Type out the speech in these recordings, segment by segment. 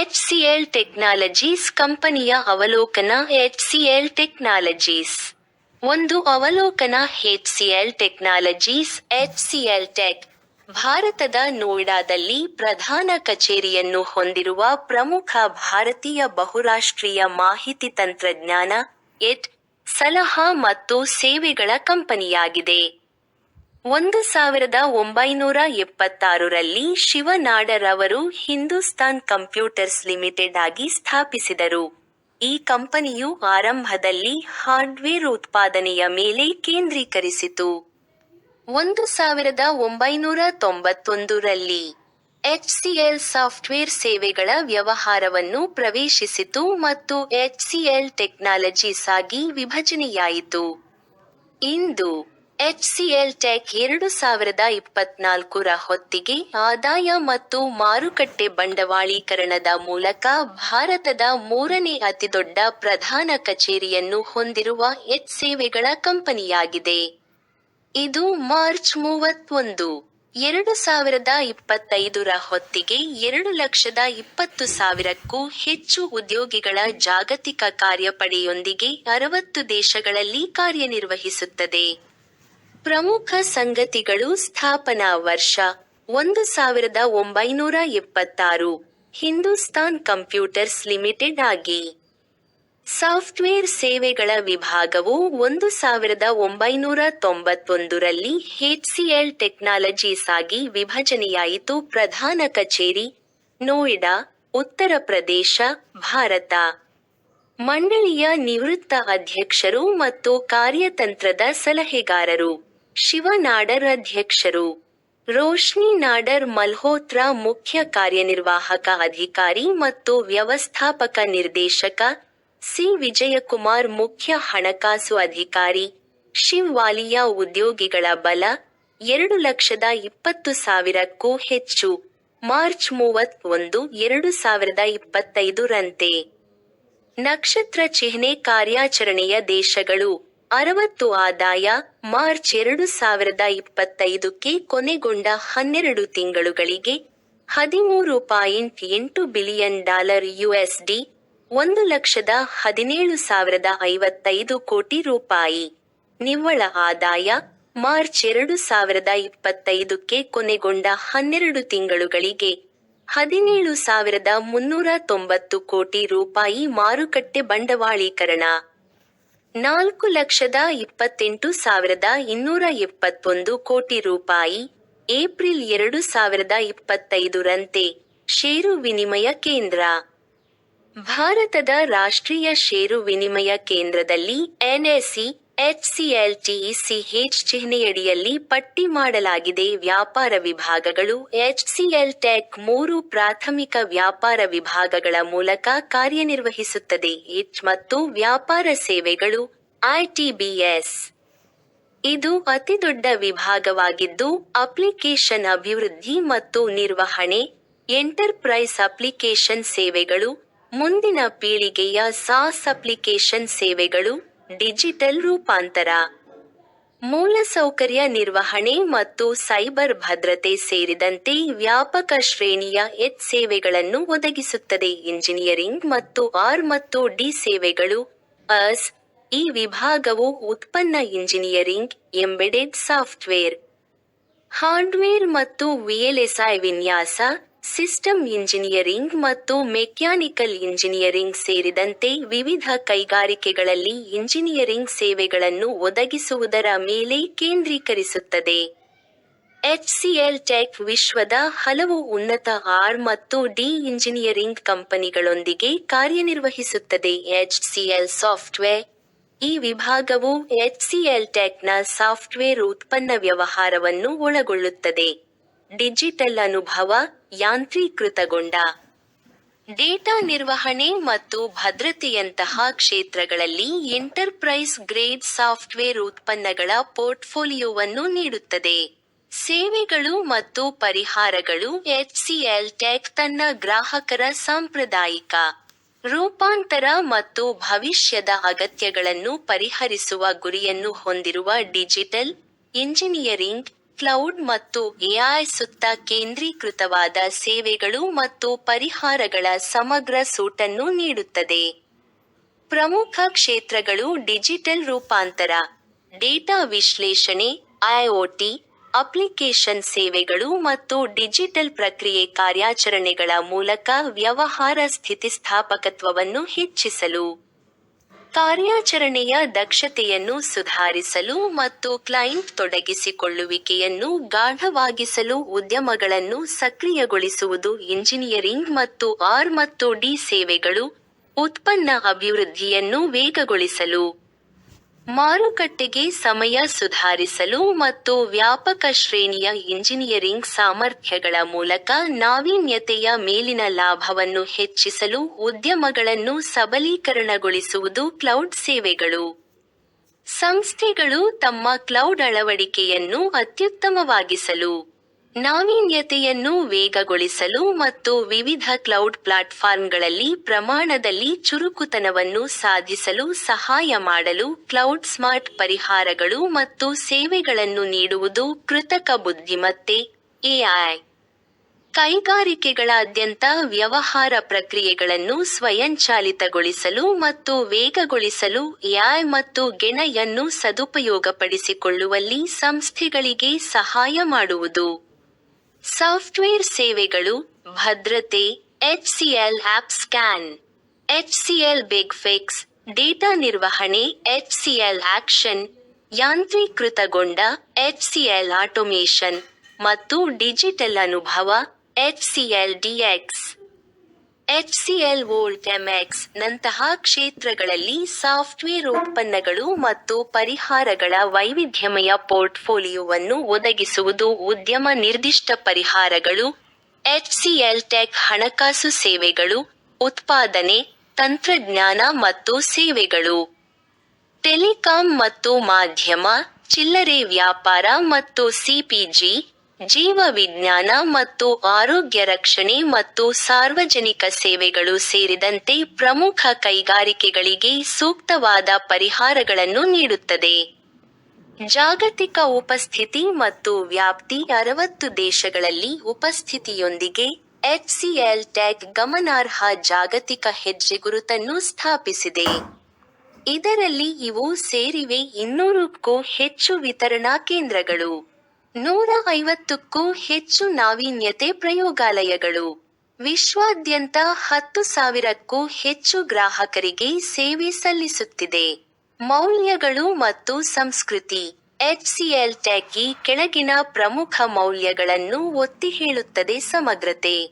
HCL technologies ಕಂಪನಿಯ ಅವಲೋಕನ HCL technologies ಒಂದು ಅವಲೋಕನ ಎಚ್ಸಿಎಲ್ ಟೆಕ್ನಾಲಜೀಸ್ ಎಚ್ಸಿಎಲ್ ಟೆಕ್ ಭಾರತದ ನೋಯ್ಡಾದಲ್ಲಿ ಪ್ರಧಾನ ಕಚೇರಿಯನ್ನು ಹೊಂದಿರುವ ಪ್ರಮುಖ ಭಾರತೀಯ ಬಹುರಾಷ್ಟ್ರೀಯ ಮಾಹಿತಿ ತಂತ್ರಜ್ಞಾನ ಎಟ್ ಸಲಹಾ ಮತ್ತು ಸೇವೆಗಳ ಕಂಪನಿಯಾಗಿದೆ. ಒಂದು ಸಾವಿರದ ಒಂಬೈನೂರ ಎಪ್ಪತ್ತಾರರಲ್ಲಿ ಶಿವನಾಡರವರು ಹಿಂದೂಸ್ತಾನ್ ಕಂಪ್ಯೂಟರ್ಸ್ ಲಿಮಿಟೆಡ್ ಆಗಿ ಸ್ಥಾಪಿಸಿದರು. ಈ ಕಂಪನಿಯು ಆರಂಭದಲ್ಲಿ ಹಾರ್ಡ್ವೇರ್ ಉತ್ಪಾದನೆಯ ಮೇಲೆ ಕೇಂದ್ರೀಕರಿಸಿತು. ಒಂದು ಸಾವಿರದ ಒಂಬೈನೂರ ತೊಂಬತ್ತೊಂದರಲ್ಲಿ ಎಲ್ ಸಾಫ್ಟ್ವೇರ್ ಸೇವೆಗಳ ವ್ಯವಹಾರವನ್ನು ಪ್ರವೇಶಿಸಿತು ಮತ್ತು ಎಚ್ಸಿಎಲ್ ಟೆಕ್ನಾಲಜೀಸ್ ಆಗಿ ವಿಭಜನೆಯಾಯಿತು. ಇಂದು ಎಚ್ಸಿಎಲ್ ಟೆಕ್ ಎರಡು ಸಾವಿರದ ಇಪ್ಪತ್ನಾಲ್ಕರ ಹೊತ್ತಿಗೆ ಆದಾಯ ಮತ್ತು ಮಾರುಕಟ್ಟೆ ಬಂಡವಾಳೀಕರಣದ ಮೂಲಕ ಭಾರತದ ಮೂರನೇ ಅತಿದೊಡ್ಡ ಪ್ರಧಾನ ಕಚೇರಿಯನ್ನು ಹೊಂದಿರುವ ಎಚ್ ಸೇವೆಗಳ ಕಂಪನಿಯಾಗಿದೆ. ಇದು ಮಾರ್ಚ್ ಮೂವತ್ತೊಂದು, ಎರಡು ಸಾವಿರದ ಇಪ್ಪತ್ತೈದರ ಹೊತ್ತಿಗೆ ಎರಡು ಲಕ್ಷದ ಇಪ್ಪತ್ತು ಸಾವಿರಕ್ಕೂ ಹೆಚ್ಚು ಉದ್ಯೋಗಿಗಳ ಜಾಗತಿಕ ಕಾರ್ಯಪಡೆಯೊಂದಿಗೆ ಅರವತ್ತು ದೇಶಗಳಲ್ಲಿ ಕಾರ್ಯನಿರ್ವಹಿಸುತ್ತದೆ. ಪ್ರಮುಖ ಸಂಗತಿಗಳು ಸ್ಥಾಪನಾ ವರ್ಷ, ಒಂದು ಸಾವಿರದ ಒಂಬೈನೂರ ಎಪ್ಪತ್ತಾರು. ಹಿಂದೂಸ್ತಾನ್ ಕಂಪ್ಯೂಟರ್ಸ್ ಲಿಮಿಟೆಡ್ ಆಗಿ. ಸಾಫ್ಟ್ವೇರ್ ಸೇವೆಗಳ ವಿಭಾಗವು ಒಂದು ಸಾವಿರದ ಒಂಬೈನೂರ ತೊಂಬತ್ತೊಂದರಲ್ಲಿ ಹೆಚ್ಸಿಎಲ್ ಟೆಕ್ನಾಲಜೀಸ್ ಆಗಿ ವಿಭಜನೆಯಾಯಿತು. ಪ್ರಧಾನ ಕಚೇರಿ, ನೋಯ್ಡಾ, ಉತ್ತರ ಪ್ರದೇಶ, ಭಾರತ. ಮಂಡಳಿಯ ನಿವೃತ್ತ ಅಧ್ಯಕ್ಷರು ಮತ್ತು ಕಾರ್ಯತಂತ್ರದ ಸಲಹೆಗಾರರು. ಶಿವನಾಡರ್ ಅಧ್ಯಕ್ಷರು ರೋಶ್ನಿ ನಾಡರ್ ಮಲ್ಹೋತ್ರಾ ಮುಖ್ಯ ಕಾರ್ಯನಿರ್ವಾಹಕ ಅಧಿಕಾರಿ ಮತ್ತು ವ್ಯವಸ್ಥಾಪಕ ನಿರ್ದೇಶಕ, ಸಿ. ವಿಜಯಕುಮಾರ್ ಮುಖ್ಯ ಹಣಕಾಸು ಅಧಿಕಾರಿ ಶಿವ್ ವಾಲಿಯಾ ಉದ್ಯೋಗಿಗಳ ಬಲ, ಎರಡು ಲಕ್ಷದ ಇಪ್ಪತ್ತು ಸಾವಿರಕ್ಕೂ ಹೆಚ್ಚು, ಮಾರ್ಚ್ ಮೂವತ್ತೊಂದು, ಎರಡು ಸಾವಿರದ ಇಪ್ಪತ್ತೈದರಂತೆ ನಕ್ಷತ್ರ ಚಿಹ್ನೆ ಕಾರ್ಯಾಚರಣೆಯ ದೇಶಗಳು ಅರವತ್ತು ಆದಾಯ ಮಾರ್ಚ್ ಎರಡು ಸಾವಿರದ ಇಪ್ಪತ್ತೈದಕ್ಕೆ ಕೊನೆಗೊಂಡ ಹನ್ನೆರಡು ತಿಂಗಳುಗಳಿಗೆ ಹದಿಮೂರು ಪಾಯಿಂಟ್ ಎಂಟು ಬಿಲಿಯನ್ ಡಾಲರ್ ಯುಎಸ್ಡಿ, ಒಂದು ಲಕ್ಷದ ಹದಿನೇಳು ಸಾವಿರದ ಐವತ್ತೈದು ಕೋಟಿ ರೂಪಾಯಿ. ನಿವ್ವಳ ಆದಾಯ ಮಾರ್ಚ್ ಎರಡು ಸಾವಿರದ ಇಪ್ಪತ್ತೈದಕ್ಕೆ ಕೊನೆಗೊಂಡ ಹನ್ನೆರಡು ತಿಂಗಳುಗಳಿಗೆ ಹದಿನೇಳು ಸಾವಿರದ ಮುನ್ನೂರ ತೊಂಬತ್ತು ಕೋಟಿ ರೂಪಾಯಿ ಮಾರುಕಟ್ಟೆ ಬಂಡವಾಳೀಕರಣ. ನಾಲ್ಕು ಲಕ್ಷದ ಇಪ್ಪತ್ತೆಂಟು ಸಾವಿರದ ಇನ್ನೂರ ಎಪ್ಪತ್ತೊಂದು ಕೋಟಿ ರೂಪಾಯಿ ಏಪ್ರಿಲ್ ಎರಡು ಸಾವಿರದ ಇಪ್ಪತ್ತೈದರಂತೆ ಷೇರು ವಿನಿಮಯ ಕೇಂದ್ರ. ಭಾರತದ ರಾಷ್ಟ್ರೀಯ ಷೇರು ವಿನಿಮಯ ಕೇಂದ್ರದಲ್ಲಿ ಎನ್ಎಸ್ಸಿ ಎಚ್ಸಿಎಲ್ ಟಿಇಸಿಎಚ್ ಚಿಹ್ನೆಯಡಿಯಲ್ಲಿ ಪಟ್ಟಿ ಮಾಡಲಾಗಿದೆ ವ್ಯಾಪಾರ ವಿಭಾಗಗಳು. ಎಚ್ಸಿಎಲ್ ಟೆಕ್ ಮೂರು ಪ್ರಾಥಮಿಕ ವ್ಯಾಪಾರ ವಿಭಾಗಗಳ ಮೂಲಕ ಕಾರ್ಯನಿರ್ವಹಿಸುತ್ತದೆ. ಎಚ್ ಮತ್ತು ವ್ಯಾಪಾರ ಸೇವೆಗಳು. ಐಟಿಬಿಎಸ್ ಇದು ಅತಿದೊಡ್ಡ ವಿಭಾಗವಾಗಿದ್ದು, ಅಪ್ಲಿಕೇಶನ್ ಅಭಿವೃದ್ಧಿ ಮತ್ತು ನಿರ್ವಹಣೆ. ಎಂಟರ್ಪ್ರೈಸ್ ಅಪ್ಲಿಕೇಶನ್ ಸೇವೆಗಳು. ಮುಂದಿನ ಪೀಳಿಗೆಯ ಸಾಸ್ ಅಪ್ಲಿಕೇಶನ್ ಸೇವೆಗಳು. ಡಿಜಿಟಲ್ ರೂಪಾಂತರ. ಮೂಲಸೌಕರ್ಯ ನಿರ್ವಹಣೆ ಮತ್ತು ಸೈಬರ್ ಭದ್ರತೆ ಸೇರಿದಂತೆ ವ್ಯಾಪಕ ಶ್ರೇಣಿಯ ಎಚ್ ಸೇವೆಗಳನ್ನು ಒದಗಿಸುತ್ತದೆ. ಇಂಜಿನಿಯರಿಂಗ್ ಮತ್ತು ಆರ್ ಮತ್ತು ಡಿ ಸೇವೆಗಳು, ಅಸ್, ಈ ವಿಭಾಗವು ಉತ್ಪನ್ನ ಇಂಜಿನಿಯರಿಂಗ್, ಎಂಬೆಡೆಡ್ ಸಾಫ್ಟ್ವೇರ್, ಹಾರ್ಡ್ವೇರ್ ಮತ್ತು ವಿಎಲ್ಎಸ್ಐ ವಿನ್ಯಾಸ ಸಿಸ್ಟಮ್ ಇಂಜಿನಿಯರಿಂಗ್ ಮತ್ತು ಮೆಕ್ಯಾನಿಕಲ್ ಇಂಜಿನಿಯರಿಂಗ್ ಸೇರಿದಂತೆ ವಿವಿಧ ಕೈಗಾರಿಕೆಗಳಲ್ಲಿ ಇಂಜಿನಿಯರಿಂಗ್ ಸೇವೆಗಳನ್ನು ಒದಗಿಸುವುದರ ಮೇಲೆ ಕೇಂದ್ರೀಕರಿಸುತ್ತದೆ. ಎಚ್ಸಿಎಲ್ ಟೆಕ್ ವಿಶ್ವದ ಹಲವು ಉನ್ನತ ಆರ್ ಮತ್ತು ಡಿ ಇಂಜಿನಿಯರಿಂಗ್ ಕಂಪನಿಗಳೊಂದಿಗೆ ಕಾರ್ಯನಿರ್ವಹಿಸುತ್ತದೆ. HCL software. ಈ ವಿಭಾಗವು ಎಚ್ಸಿಎಲ್ ಟೆಕ್ನ ಸಾಫ್ಟ್ವೇರ್ ಉತ್ಪನ್ನ ವ್ಯವಹಾರವನ್ನು ಒಳಗೊಳ್ಳುತ್ತದೆ. ಡಿಜಿಟಲ್ ಅನುಭವ ಯಾಂತ್ರೀಕೃತಗೊಂಡ. ಡೇಟಾ ನಿರ್ವಹಣೆ ಮತ್ತು ಭದ್ರತೆಯಂತಹ ಕ್ಷೇತ್ರಗಳಲ್ಲಿ ಎಂಟರ್ಪ್ರೈಸ್ ಗ್ರೇಡ್ ಸಾಫ್ಟ್ವೇರ್ ಉತ್ಪನ್ನಗಳ ಪೋರ್ಟ್ಫೋಲಿಯೋವನ್ನು ನೀಡುತ್ತದೆ. ಸೇವೆಗಳು ಮತ್ತು ಪರಿಹಾರಗಳು ಎಚ್ಸಿಎಲ್ ಟೆಕ್ ತನ್ನ ಗ್ರಾಹಕರ ಸಾಂಪ್ರದಾಯಿಕ, ರೂಪಾಂತರ ಮತ್ತು ಭವಿಷ್ಯದ ಅಗತ್ಯಗಳನ್ನು ಪರಿಹರಿಸುವ ಗುರಿಯನ್ನು ಹೊಂದಿರುವ ಡಿಜಿಟಲ್ ಇಂಜಿನಿಯರಿಂಗ್ ಕ್ಲೌಡ್ ಮತ್ತು ಎಐ ಸುತ್ತ ಕೇಂದ್ರೀಕೃತವಾದ ಸೇವೆಗಳು ಮತ್ತು ಪರಿಹಾರಗಳ ಸಮಗ್ರ ಸೂಟನ್ನು ನೀಡುತ್ತದೆ. ಪ್ರಮುಖ ಕ್ಷೇತ್ರಗಳು ಡಿಜಿಟಲ್ ರೂಪಾಂತರ, ಡೇಟಾ ವಿಶ್ಲೇಷಣೆ, ಐಒಟಿ, ಅಪ್ಲಿಕೇಶನ್ ಸೇವೆಗಳು ಮತ್ತು ಡಿಜಿಟಲ್ ಪ್ರಕ್ರಿಯೆ ಕಾರ್ಯಾಚರಣೆಗಳ ಮೂಲಕ ವ್ಯವಹಾರ ಸ್ಥಿತಿಸ್ಥಾಪಕತ್ವವನ್ನು ಹೆಚ್ಚಿಸಲು. ಕಾರ್ಯಾಚರಣೆಯ ದಕ್ಷತೆಯನ್ನು ಸುಧಾರಿಸಲು ಮತ್ತು ಕ್ಲೈಂಟ್ ತೊಡಗಿಸಿಕೊಳ್ಳುವಿಕೆಯನ್ನು ಗಾಢವಾಗಿಸಲು ಉದ್ಯಮಗಳನ್ನು ಸಕ್ರಿಯಗೊಳಿಸುವುದು ಇಂಜಿನಿಯರಿಂಗ್ ಮತ್ತು ಆರ್ ಮತ್ತು ಡಿ ಸೇವೆಗಳು ಉತ್ಪನ್ನ ಅಭಿವೃದ್ಧಿಯನ್ನು ವೇಗಗೊಳಿಸಲು. ಮಾರುಕಟ್ಟೆಗೆ ಸಮಯ ಸುಧಾರಿಸಲು ಮತ್ತು ವ್ಯಾಪಕ ಶ್ರೇಣಿಯ ಇಂಜಿನಿಯರಿಂಗ್ ಸಾಮರ್ಥ್ಯಗಳ ಮೂಲಕ ನಾವೀನ್ಯತೆಯ ಮೇಲಿನ ಲಾಭವನ್ನು ಹೆಚ್ಚಿಸಲು ಉದ್ಯಮಗಳನ್ನು ಸಬಲೀಕರಣಗೊಳಿಸುವುದು ಕ್ಲೌಡ್ ಸೇವೆಗಳು. ಸಂಸ್ಥೆಗಳು ತಮ್ಮ ಕ್ಲೌಡ್ ಅಳವಡಿಕೆಯನ್ನು ಅತ್ಯುತ್ತಮವಾಗಿಸಲು ನಾವೀನ್ಯತೆಯನ್ನು ವೇಗಗೊಳಿಸಲು ಮತ್ತು ವಿವಿಧ ಕ್ಲೌಡ್ ಪ್ಲಾಟ್ಫಾರ್ಮ್ಗಳಲ್ಲಿ ಪ್ರಮಾಣದಲ್ಲಿ ಚುರುಕುತನವನ್ನು ಸಾಧಿಸಲು ಸಹಾಯ ಮಾಡಲು ಕ್ಲೌಡ್ ಸ್ಮಾರ್ಟ್ ಪರಿಹಾರಗಳು ಮತ್ತು ಸೇವೆಗಳನ್ನು ನೀಡುವುದು ಕೃತಕ ಬುದ್ಧಿಮತ್ತೆ. ಎಐ ಕೈಗಾರಿಕೆಗಳಾದ್ಯಂತ ವ್ಯವಹಾರ ಪ್ರಕ್ರಿಯೆಗಳನ್ನು ಸ್ವಯಂಚಾಲಿತಗೊಳಿಸಲು ಮತ್ತು ವೇಗಗೊಳಿಸಲು ಎಐ ಮತ್ತು ಗೆಣಯನ್ನು ಸದುಪಯೋಗಪಡಿಸಿಕೊಳ್ಳುವಲ್ಲಿ ಸಂಸ್ಥೆಗಳಿಗೆ ಸಹಾಯ ಮಾಡುವುದು. ಸಾಫ್ಟ್ವೇರ್ ಸೇವೆಗಳು, ಭದ್ರತೆ H C L app scan H C L big fix data ನಿರ್ವಹಣೆ ಎಚ್ ಸಿ ಎಲ್ ಆಕ್ಷನ್ ಯಾಂತ್ರೀಕೃತಗೊಂಡ ಎಲ್ ಆಟೋಮೇಷನ್ ಮತ್ತು ಡಿಜಿಟಲ್ ಅನುಭವ H HCL DX HCL volt MX ನಂತಹ ಕ್ಷೇತ್ರಗಳಲ್ಲಿ ಸಾಫ್ಟ್ವೇರ್ ಉತ್ಪನ್ನಗಳು ಮತ್ತು ಪರಿಹಾರಗಳ ವೈವಿಧ್ಯಮಯ ಪೋರ್ಟ್ಫೋಲಿಯೋವನ್ನು ಒದಗಿಸುವುದು ಉದ್ಯಮ ನಿರ್ದಿಷ್ಟ ಪರಿಹಾರಗಳು ಎಚ್ಸಿಎಲ್ ಟೆಕ್ ಹಣಕಾಸು ಸೇವೆಗಳು, ಉತ್ಪಾದನೆ, ತಂತ್ರಜ್ಞಾನ ಮತ್ತು ಸೇವೆಗಳು. ಟೆಲಿಕಾಂ ಮತ್ತು ಮಾಧ್ಯಮ, ಚಿಲ್ಲರೆ ವ್ಯಾಪಾರ ಮತ್ತು ಸಿಪಿಜಿ ಜೀವ ವಿಜ್ಞಾನ ಮತ್ತು ಆರೋಗ್ಯ ರಕ್ಷಣೆ ಮತ್ತು ಸಾರ್ವಜನಿಕ ಸೇವೆಗಳು ಸೇರಿದಂತೆ ಪ್ರಮುಖ ಕೈಗಾರಿಕೆಗಳಿಗೆ ಸೂಕ್ತವಾದ ಪರಿಹಾರಗಳನ್ನು ನೀಡುತ್ತದೆ. ಜಾಗತಿಕ ಉಪಸ್ಥಿತಿ ಮತ್ತು ವ್ಯಾಪ್ತಿ ಅರವತ್ತು ದೇಶಗಳಲ್ಲಿ ಉಪಸ್ಥಿತಿಯೊಂದಿಗೆ ಎಚ್ಸಿಎಲ್ ಟೆಕ್ ಗಮನಾರ್ಹ ಜಾಗತಿಕ ಹೆಜ್ಜೆಗುರುತನ್ನು ಸ್ಥಾಪಿಸಿದೆ. ಇದರಲ್ಲಿ ಇವು ಸೇರಿವೆ ಇನ್ನೂರಕ್ಕೂ ಹೆಚ್ಚು ವಿತರಣಾ ಕೇಂದ್ರಗಳು. ನೂರ ಐವತ್ತಕ್ಕೂ ಹೆಚ್ಚು ನಾವೀನ್ಯತೆ ಪ್ರಯೋಗಾಲಯಗಳು. ವಿಶ್ವಾದ್ಯಂತ ಹತ್ತು ಸಾವಿರಕ್ಕೂ ಹೆಚ್ಚು ಗ್ರಾಹಕರಿಗೆ ಸೇವೆ ಸಲ್ಲಿಸುತ್ತಿದೆ. ಮೌಲ್ಯಗಳು ಮತ್ತು ಸಂಸ್ಕೃತಿ. ಎಚ್ಸಿಎಲ್ ಟೆಕ್ ಈ ಕೆಳಗಿನ ಪ್ರಮುಖ ಮೌಲ್ಯಗಳನ್ನು ಒತ್ತಿ ಹೇಳುತ್ತದೆ ಸಮಗ್ರತೆ.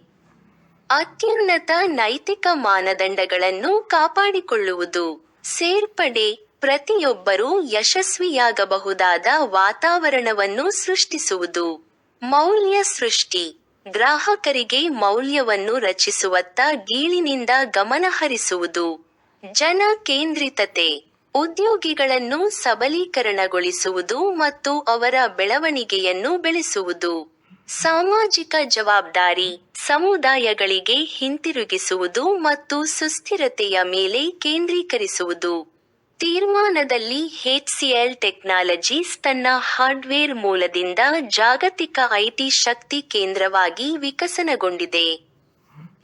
ಅತ್ಯುನ್ನತ ನೈತಿಕ ಮಾನದಂಡಗಳನ್ನು ಕಾಪಾಡಿಕೊಳ್ಳುವುದು. ಸೇರ್ಪಡೆ ಪ್ರತಿಯೊಬ್ಬರೂ ಯಶಸ್ವಿಯಾಗಬಹುದಾದ ವಾತಾವರಣವನ್ನು ಸೃಷ್ಟಿಸುವುದು. ಮೌಲ್ಯ ಸೃಷ್ಟಿ. ಗ್ರಾಹಕರಿಗೆ ಮೌಲ್ಯವನ್ನು ರಚಿಸುವತ್ತ ಗೀಳಿನಿಂದ ಗಮನಹರಿಸುವುದು ಜನ ಕೇಂದ್ರಿತತೆ. ಉದ್ಯೋಗಿಗಳನ್ನು ಸಬಲೀಕರಣಗೊಳಿಸುವುದು ಮತ್ತು ಅವರ ಬೆಳವಣಿಗೆಯನ್ನು ಬೆಳೆಸುವುದು. ಸಾಮಾಜಿಕ ಜವಾಬ್ದಾರಿ. ಸಮುದಾಯಗಳಿಗೆ ಹಿಂತಿರುಗಿಸುವುದು ಮತ್ತು ಸುಸ್ಥಿರತೆಯ ಮೇಲೆ ಕೇಂದ್ರೀಕರಿಸುವುದು. ತೀರ್ಮಾನದಲ್ಲಿ ಎಚ್ಸಿಎಲ್ ಟೆಕ್ನಾಲಜೀಸ್ ತನ್ನ ಹಾರ್ಡ್ವೇರ್ ಮೂಲದಿಂದ ಜಾಗತಿಕ ಐಟಿ ಶಕ್ತಿ ಕೇಂದ್ರವಾಗಿ ವಿಕಸನಗೊಂಡಿದೆ.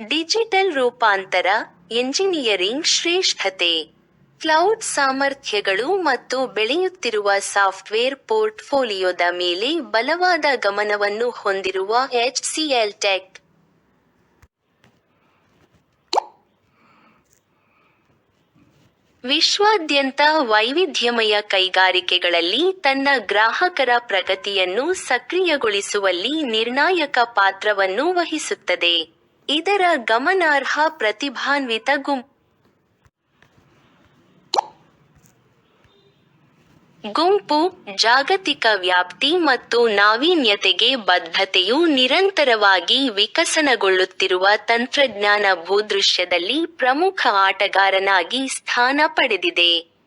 ಡಿಜಿಟಲ್ ರೂಪಾಂತರ, ಎಂಜಿನಿಯರಿಂಗ್ ಶ್ರೇಷ್ಠತೆ, ಕ್ಲೌಡ್ ಸಾಮರ್ಥ್ಯಗಳು ಮತ್ತು ಬೆಳೆಯುತ್ತಿರುವ ಸಾಫ್ಟ್ವೇರ್ ಪೋರ್ಟ್ಫೋಲಿಯೋದ ಮೇಲೆ ಬಲವಾದ ಗಮನವನ್ನು ಹೊಂದಿರುವ ಎಚ್ಸಿಎಲ್ ಟೆಕ್ ವಿಶ್ವಾದ್ಯಂತ ವೈವಿಧ್ಯಮಯ ಕೈಗಾರಿಕೆಗಳಲ್ಲಿ ತನ್ನ ಗ್ರಾಹಕರ ಪ್ರಗತಿಯನ್ನು ಸಕ್ರಿಯಗೊಳಿಸುವಲ್ಲಿ ನಿರ್ಣಾಯಕ ಪಾತ್ರವನ್ನು ವಹಿಸುತ್ತದೆ. ಇದರ ಗಮನಾರ್ಹ ಪ್ರತಿಭಾನ್ವಿತ ಗುಂಪು ಗುಂಪು ಜಾಗತಿಕ ವ್ಯಾಪ್ತಿ ಮತ್ತು ನಾವೀನ್ಯತೆಗೆ ಬದ್ಧತೆಯು ನಿರಂತರವಾಗಿ ವಿಕಸನಗೊಳ್ಳುತ್ತಿರುವ ತಂತ್ರಜ್ಞಾನ ಭೂದೃಶ್ಯದಲ್ಲಿ ಪ್ರಮುಖ ಆಟಗಾರನಾಗಿ ಸ್ಥಾನ ಪಡೆದಿದೆ.